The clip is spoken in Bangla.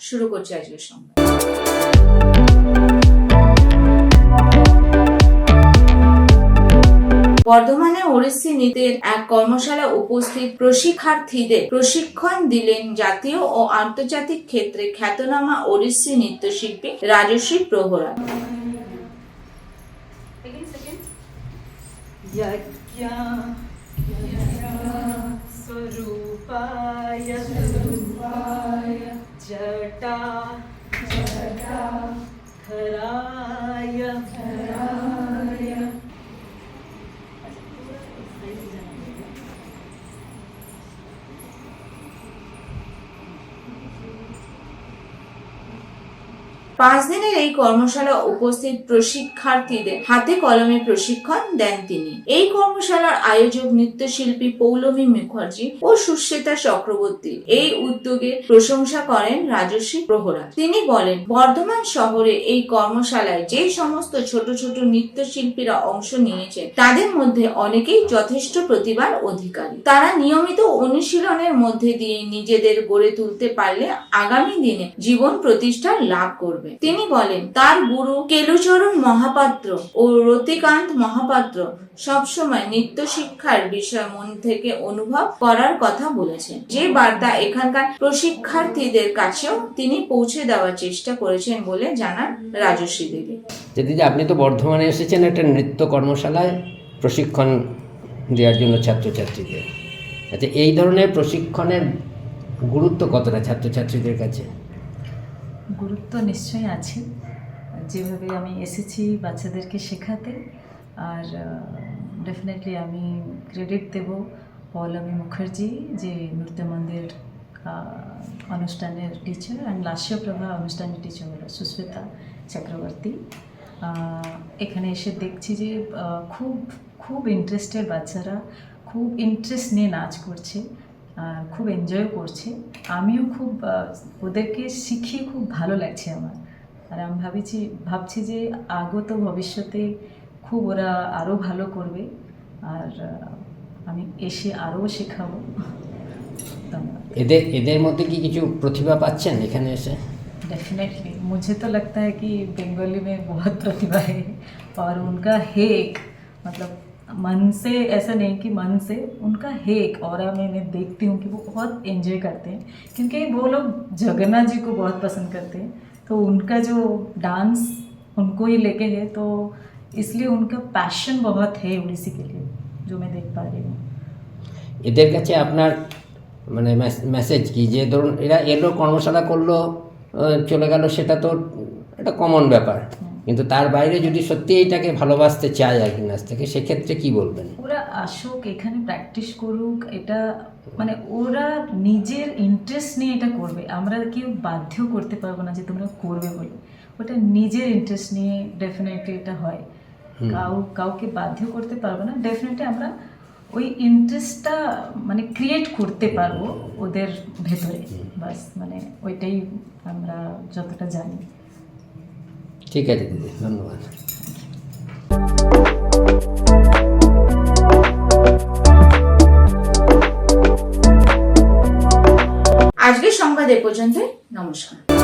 শুরু করছি আজকের সংবাদ বর্ধমানে ওড়িশি নৃত্যের এক কর্মশালা উপস্থিত প্রশিক্ষার্থীদের প্রশিক্ষণ দিলেন জাতীয় ও আন্তর্জাতিক ক্ষেত্রে খ্যাতনামা ওড়িশি নৃত্যশিল্পী রাজশ্রী প্রহরা यज्ञा स्वरूपाय जटा धराय পাঁচ দিনের এই কর্মশালা উপস্থিত প্রশিক্ষার্থীদের হাতে কলমে প্রশিক্ষণ দেন তিনি। এই কর্মশালার আয়োজক নৃত্যশিল্পী পৌলমী মুখার্জি ও সুশ্বেতা চক্রবর্তী এই উদ্যোগে প্রশংসা করেন রাজস্বী প্রহরা তিনি বলেন, বর্ধমান শহরে এই কর্মশালায় যে সমস্ত ছোট ছোট নৃত্যশিল্পীরা অংশ নিয়েছেন তাদের মধ্যে অনেকেই যথেষ্ট প্রতিভার অধিকারী। তারা নিয়মিত অনুশীলনের মধ্যে দিয়ে নিজেদের গড়ে তুলতে পারলে আগামী দিনে জীবন প্রতিষ্ঠা লাভ করবে। তিনি বলেন, তার গুরু কেলুচরণ মহাপাত্র ও রতিকান্ত মহাপাত্র সবসময় নৃত্য শিক্ষার বিষয় মন থেকে অনুভব করার কথা বলেছেন। যে বার্তা এখানকার প্রশিক্ষার্থীদের কাছেও তিনি পৌঁছে দেওয়ার চেষ্টা করেছেন বলে জানান রাজস্বী দেবী। যে দিদি আপনি তো বর্ধমানে এসেছেন একটা নৃত্য কর্মশালায় প্রশিক্ষণ দেওয়ার জন্য ছাত্রছাত্রীদের। আচ্ছা এই ধরনের প্রশিক্ষণের গুরুত্ব কতটা ছাত্রছাত্রীদের কাছে? গুরুত্ব নিশ্চয়ই আছে। যেভাবে আমি এসেছি বাচ্চাদেরকে শেখাতে, আর ডেফিনেটলি আমি ক্রেডিট দেব পৌলমী মুখার্জি যে নৃত্য মন্দির অনুষ্ঠানের টিচার অ্যান্ড লাস্যপ্রভা অনুষ্ঠানের টিচার হলো সুস্মিতা চক্রবর্তী। এখানে এসে দেখছি যে খুব খুব ইন্টারেস্টেড বাচ্চারা, খুব ইন্টারেস্ট নিয়ে নাচ করছে। খুব এনজয় করছে আমিও খুব আহ, ওদেরকে শিখিয়ে খুব ভালো লাগছে আমার আর আমি ভাবিছি ভাবছি যে আগত ভবিষ্যতে খুব ওরা আরও ভালো করবে আর আহ, আমি এসে আরও শেখাবো ধন্যবাদ এদের এদের মধ্যে কি কিছু প্রতিভা পাচ্ছেন এখানে এসে डेफिनेटली मुझे तो लगता है कि बंगाली में बहुत प्रतिभा है और उनका हेक मतलब मन से ऐसा नहीं कि मन से उनका हेक और मैं मैं देखती हूँ कि वो बहुत एंजॉय करते हैं क्योंकि वो लोग जगन्नाथ जी को बहुत पसंद करते हैं तो उनका जो डांस उनको ही लेके है तो इसलिए उनका पैशन बहुत है उड़ीसी के लिए जो मैं देख पा रही हूँ এদের কাছে আপনার মানে মেসেজ কি যে ধরুন এরা এলো কর্মশালা করলো আহ, চলে গেল সেটা তো একটা কমন ব্যাপার কিন্তু তার বাইরে যদি সত্যি এইটাকে ভালোবাসতে চায় আর কি নাচ থেকে সেক্ষেত্রে কি বলবেন? ওরা আসুক এখানে প্র্যাকটিস করুক এটা মানে ওরা নিজের ইন্টারেস্ট নিয়ে এটা করবে। আমরা কেউ বাধ্য করতে পারব না যে তোমরা করবে বলে। ওটা নিজের ইন্টারেস্ট নিয়ে ডেফিনেটলি এটা হয়। কাউ কাউকে বাধ্য করতে পারব না। ডেফিনেটলি আমরা ওই ইন্টারেস্টটা মানে ক্রিয়েট করতে পারব ওদের ভেতরে। বাস মানে ওইটাই আমরা যতটা জানি। ঠিক আছে দিদি ধন্যবাদ। আজকের সংবাদ এ পর্যন্ত নমস্কার।